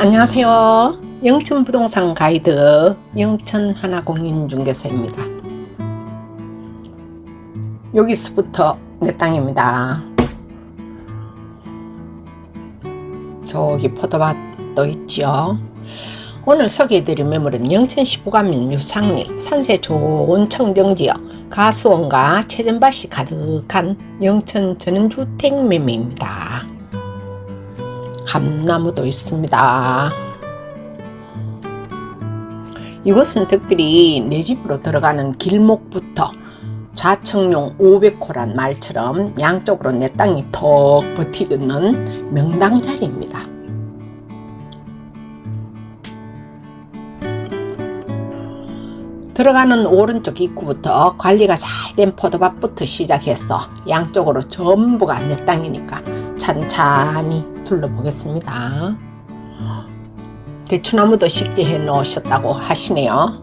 안녕하세요. 영천 부동산 가이드 영천 하나공인중개사입니다. 여기서부터 내 땅입니다. 저기 포도밭도 있지요. 오늘 소개해드릴 매물은 영천 15가면 유상리 산세 좋은 청정지역 가수원과 최전밭이 가득한 영천 전원주택 매매입니다. 감나무도 있습니다. 이곳은 특별히 내 집으로 들어가는 길목부터 좌측용 500호란 말처럼 양쪽으로 내 땅이 턱 버티는 명당 자리입니다. 들어가는 오른쪽 입구부터 관리가 잘 된 포도밭부터 시작해서 양쪽으로 전부가 내 땅이니까 찬찬히 둘러 보겠습니다. 대추나무도 식재해 놓으셨다고 하시네요.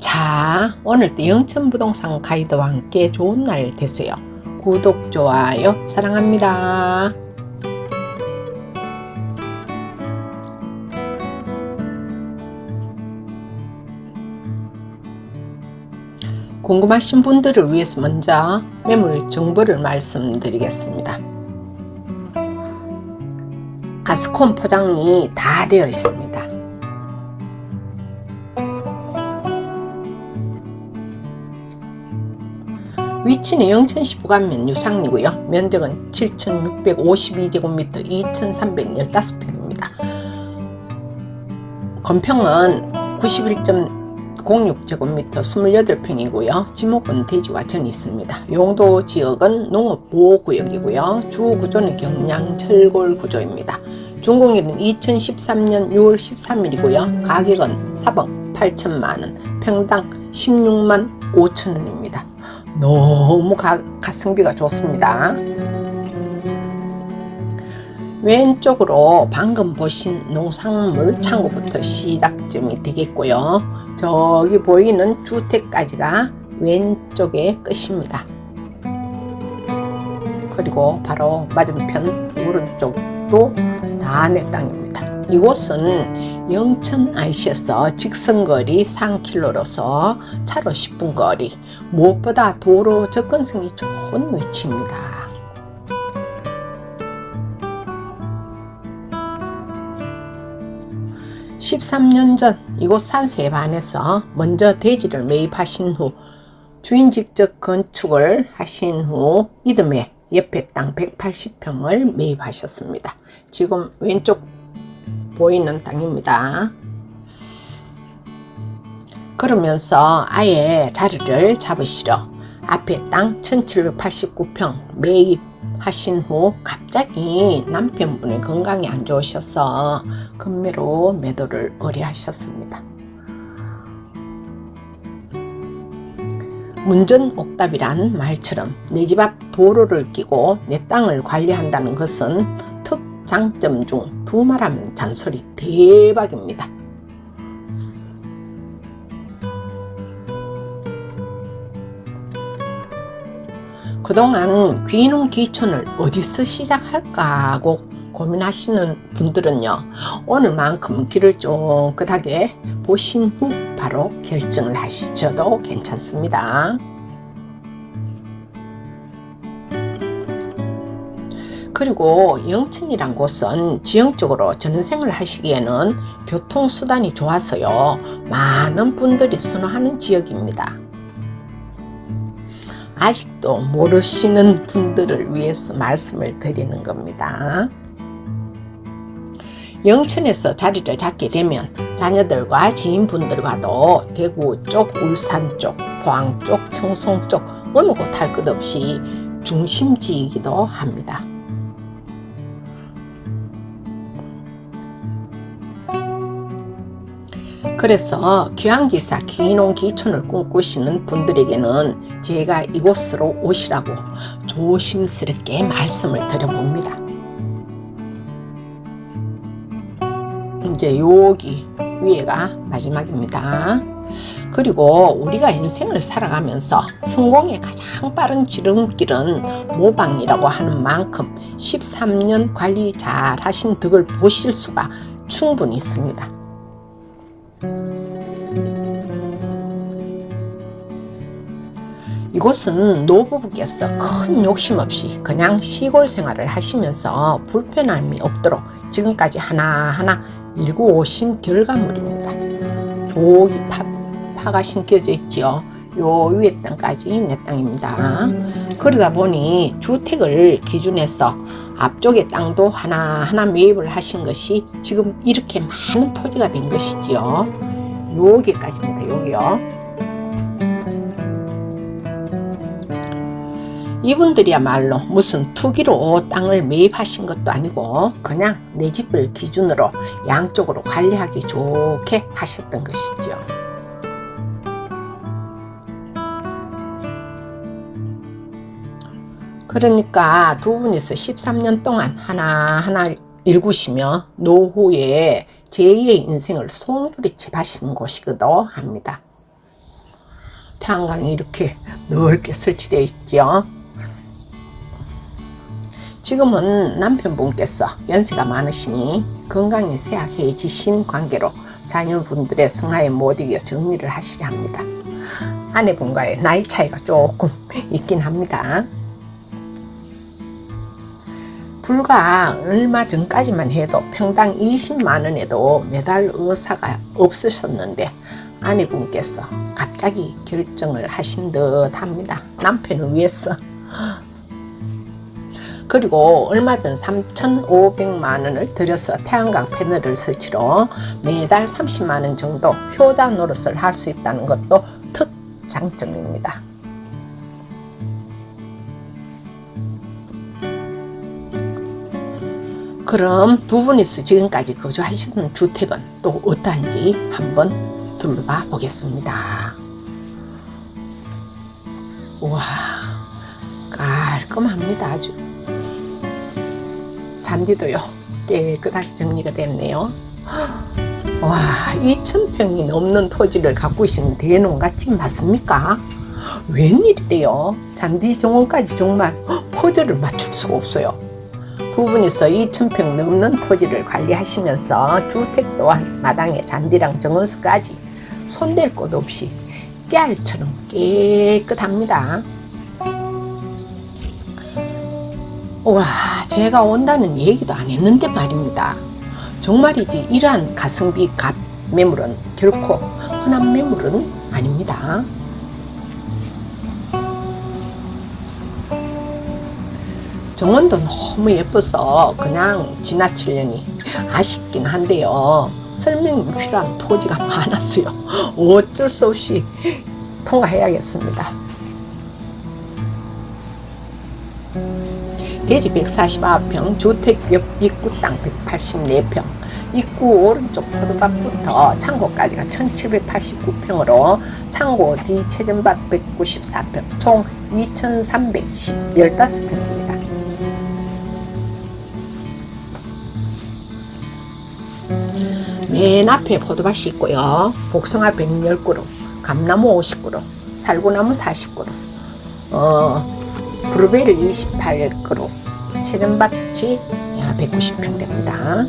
자, 오늘도 영천부동산 가이드와 함께 좋은 날 되세요. 구독, 좋아요, 사랑합니다. 궁금하신 분들을 위해서 먼저 매물 정보를 말씀드리겠습니다. 가스콘 포장이 다 되어 있습니다. 위치는 영천 15간면 유상리고요. 면적은 7,652제곱미터 2,315평입니다. 건평은 91.06제곱미터 28평이고요. 지목은 대지와 전이 있습니다. 용도 지역은 농업보호구역이고요. 주 구조는 경량 철골 구조입니다. 준공일은 2013년 6월 13일이고요. 가격은 4억 8천만 원, 평당 16만 5천 원입니다. 너무 가, 가성비가 좋습니다. 왼쪽으로 방금 보신 농산물 창고부터 시작점이 되겠고요. 저기 보이는 주택까지가 왼쪽의 끝입니다. 그리고 바로 맞은편 오른쪽도 다내 땅입니다. 이곳은 영천 IC에서 직선거리 3km로서 차로 10분 거리, 무엇보다 도로 접근성이 좋은 위치입니다. (13년) 전 이곳 산세에 반해서 먼저 대지를 매입하신 후 주인 직접 건축을 하신 후 이듬해 옆에 땅 180평을 매입하셨습니다. 지금 왼쪽 보이는 땅입니다. 그러면서 아예 자리를 잡으시러 앞에 땅 1789평 매입하신 후 갑자기 남편분의 건강이 안 좋으셔서 금매로 매도를 의뢰하셨습니다. 문전옥답이란 말처럼 내 집 앞 도로를 끼고 내 땅을 관리한다는 것은 특장점 중 두 말하면 잔소리 대박입니다. 그동안 귀농 귀촌을 어디서 시작할까 하고 고민하시는 분들은요 오늘만큼은 길을 쫑긋하게 보신 후 바로 결정을 하시셔도 괜찮습니다. 그리고 영천이란 곳은 지형적으로 전생을 하시기에는 교통수단이 좋아서요 많은 분들이 선호하는 지역입니다. 아직도 모르시는 분들을 위해서 말씀을 드리는 겁니다. 영천에서 자리를 잡게 되면 자녀들과 지인분들과도 대구 쪽, 울산 쪽, 포항 쪽, 청송 쪽 어느 곳 할 것 없이 중심지이기도 합니다. 그래서 귀향지사 귀농 귀촌을 꿈꾸시는 분들에게는 제가 이곳으로 오시라고 조심스럽게 말씀을 드려봅니다. 이제 여기 위에가 마지막입니다. 그리고 우리가 인생을 살아가면서 성공의 가장 빠른 지름길은 모방이라고 하는 만큼 13년 관리 잘 하신 덕을 보실 수가 충분히 있습니다. 이곳은 노부부께서 큰 욕심 없이 그냥 시골 생활을 하시면서 불편함이 없도록 지금까지 하나하나 일구 오신 결과물입니다. 저기 파, 파가 심겨져 있지요. 요 위에 땅까지 내 땅입니다. 그러다 보니 주택을 기준해서 앞쪽에 땅도 하나하나 매입을 하신 것이 지금 이렇게 많은 토지가 된 것이지요. 여기까지입니다. 여기요. 이분들이야말로 무슨 투기로 땅을 매입하신 것도 아니고 그냥 내 집을 기준으로 양쪽으로 관리하기 좋게 하셨던 것이죠. 그러니까 두 분이서 13년 동안 하나하나 일구시며 노후에 제2의 인생을 송두리째 바신 곳이기도 합니다. 태양광이 이렇게 넓게 설치되어 있죠. 지금은 남편분께서 연세가 많으시니 건강이 쇠약해지신 관계로 자녀분들의 성화에 못 이겨 정리를 하시려 합니다. 아내분과의 나이 차이가 조금 있긴 합니다. 불과 얼마 전까지만 해도 평당 20만 원에도 매달 의사가 없으셨는데 아내분께서 갑자기 결정을 하신 듯 합니다. 남편을 위해서. 그리고 얼마 전 3,500만 원을 들여서 태양광 패널을 설치로 매달 30만 원 정도 효자 노릇을 할 수 있다는 것도 특 장점입니다. 그럼 두 분이서 지금까지 거주하시는 주택은 또 어떠한지 한번 둘러봐 보겠습니다. 우와, 깔끔합니다. 아주. 잔디도요, 깨끗하게 정리가 됐네요. 와, 2,000평이 넘는 토지를 갖고 계신 대농가집 맞습니까? 웬일이래요? 잔디 정원까지 정말 퍼즐을 맞출 수가 없어요. 두 분이서 2,000평 넘는 토지를 관리하시면서 주택 또한 마당에 잔디랑 정원수까지 손댈 곳 없이 깨알처럼 깨끗합니다. 와, 제가 온다는 얘기도 안 했는데 말입니다. 정말이지 이러한 가성비 값 매물은 결코 흔한 매물은 아닙니다. 정원도 너무 예뻐서 그냥 지나치려니 아쉽긴 한데요. 설명이 필요한 토지가 많았어요. 어쩔 수 없이 통과해야겠습니다. 대지 149평, 주택 옆 입구 땅 184평, 입구 오른쪽 포도밭부터 창고까지가 1789평으로 창고 뒤 최전밭 194평, 총 2310, 15평입니다. 맨 앞에 포도밭이 있고요. 복숭아 110그루, 감나무 50그루, 살구나무 40그루, 어, 브루베리 28그루, 체전밭이 190평 됩니다.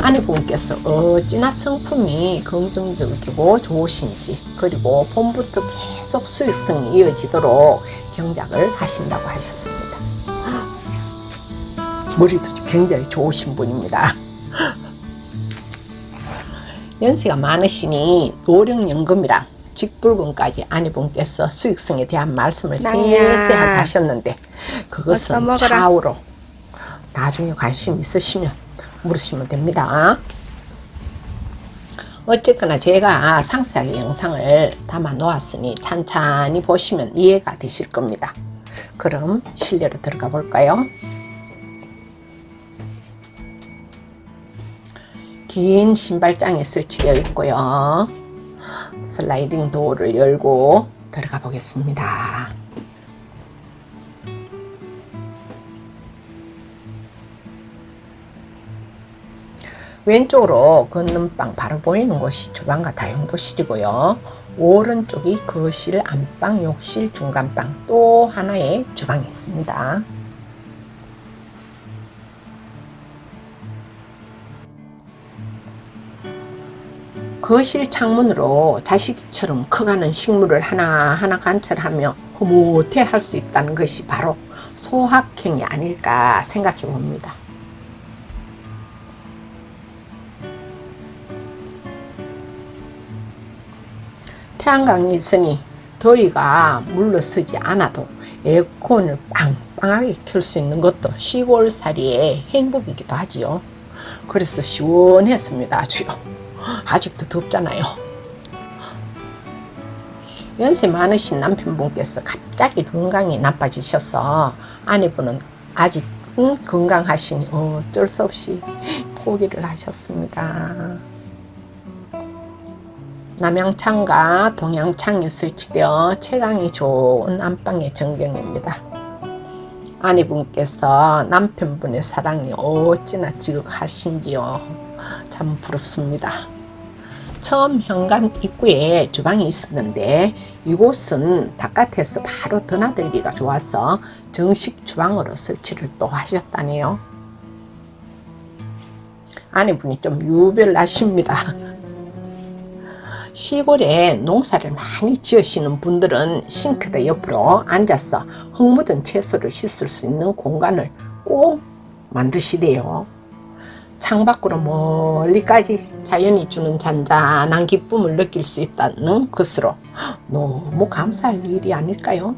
아내분께서 어찌나 성품이 긍정적이고 좋으신지 그리고 봄부터 계속 수익성이 이어지도록 경작을 하신다고 하셨습니다. 머리도 굉장히 좋으신 분입니다. 연세가 많으시니 노령연금이랑 직불금까지 아내분께서 수익성에 대한 말씀을. 세세하게 하셨는데 그것은. 좌우로 나중에 관심 있으시면 물으시면 됩니다. 어쨌거나 제가 상세하게 영상을 담아 놓았으니 찬찬히 보시면 이해가 되실 겁니다. 그럼 실내로 들어가 볼까요? 긴 신발장이 설치되어 있고요. 슬라이딩 도어를 열고 들어가 보겠습니다. 왼쪽으로 건넌방 바로 보이는 곳이 주방과 다용도실이고요. 오른쪽이 거실, 안방, 욕실, 중간방 또 하나의 주방이 있습니다. 거실 창문으로 자식처럼 커가는 식물을 하나하나 관찰하며 흐뭇해 할 수 있다는 것이 바로 소확행이 아닐까 생각해 봅니다. 태양광이 있으니 더위가 물러서지 않아도 에어컨을 빵빵하게 켤 수 있는 것도 시골살이의 행복이기도 하지요. 그래서 시원했습니다, 아주요. 아직도 덥잖아요. 연세 많으신 남편분께서 갑자기 건강이 나빠지셔서 아내분은 아직 음, 건강하시니 어쩔 수 없이 포기를 하셨습니다. 남양창과 동양창에 설치되어 채광이 좋은 안방의 전경입니다. 아내분께서 남편분의 사랑이 어찌나 지극하신지요. 참 부럽습니다. 처음 현관 입구에 주방이 있었는데 이곳은 바깥에서 바로 드나들기가 좋아서 정식 주방으로 설치를 또 하셨다네요. 아내분이 좀 유별나십니다. 시골에 농사를 많이 지으시는 분들은 싱크대 옆으로 앉아서 흙 묻은 채소를 씻을 수 있는 공간을 꼭 만드시래요. 창밖으로 멀리까지 자연이 주는 잔잔한 기쁨을 느낄 수 있다는 것으로 너무 감사할 일이 아닐까요?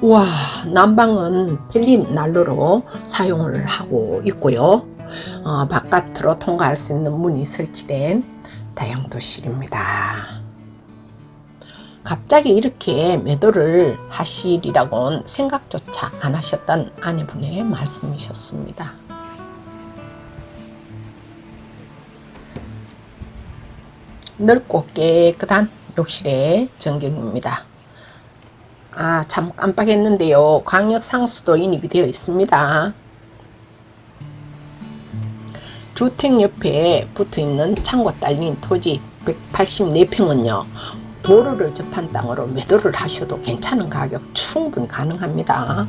와, 난방은 펠린 난로로 사용을 하고 있고요. 어, 바깥으로 통과할 수 있는 문이 설치된 다용도실입니다. 갑자기 이렇게 매도를 하시리라고는 생각조차 안 하셨던 아내분의 말씀이셨습니다. 넓고 깨끗한 욕실의 전경입니다. 아, 참 깜빡했는데요. 광역 상수도 인입이 되어 있습니다. 주택 옆에 붙어 있는 창고 딸린 토지 184평은요. 도로를 접한 땅으로 매도를 하셔도 괜찮은 가격 충분히 가능합니다.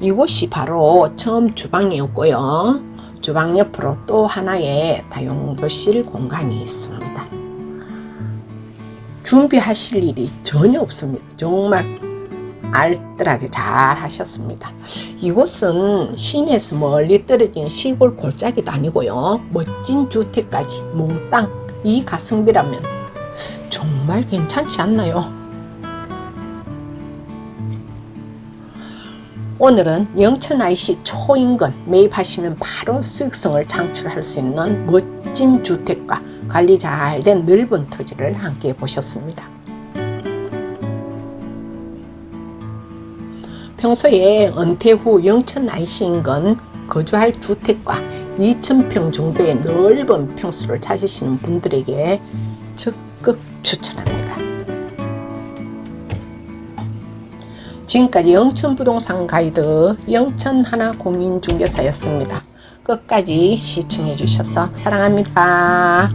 이곳이 바로 처음 주방이었고요. 주방 옆으로 또 하나의 다용도실 공간이 있습니다. 준비하실 일이 전혀 없습니다. 정말 알뜰하게 잘 하셨습니다. 이곳은 시내에서 멀리 떨어진 시골 골짜기도 아니고요. 멋진 주택까지 몽땅 이 가성비라면 정말 괜찮지 않나요? 오늘은 영천 IC 초인근 매입하시면 바로 수익성을 창출할 수 있는 멋진 주택과 관리 잘 된 넓은 토지를 함께 보셨습니다. 평소에 은퇴 후 영천 인근 거주할 주택과 2,000평 정도의 넓은 평수를 찾으시는 분들에게 적극 추천합니다. 지금까지 영천부동산 가이드 영천하나 공인중개사였습니다. 끝까지 시청해 주셔서 사랑합니다.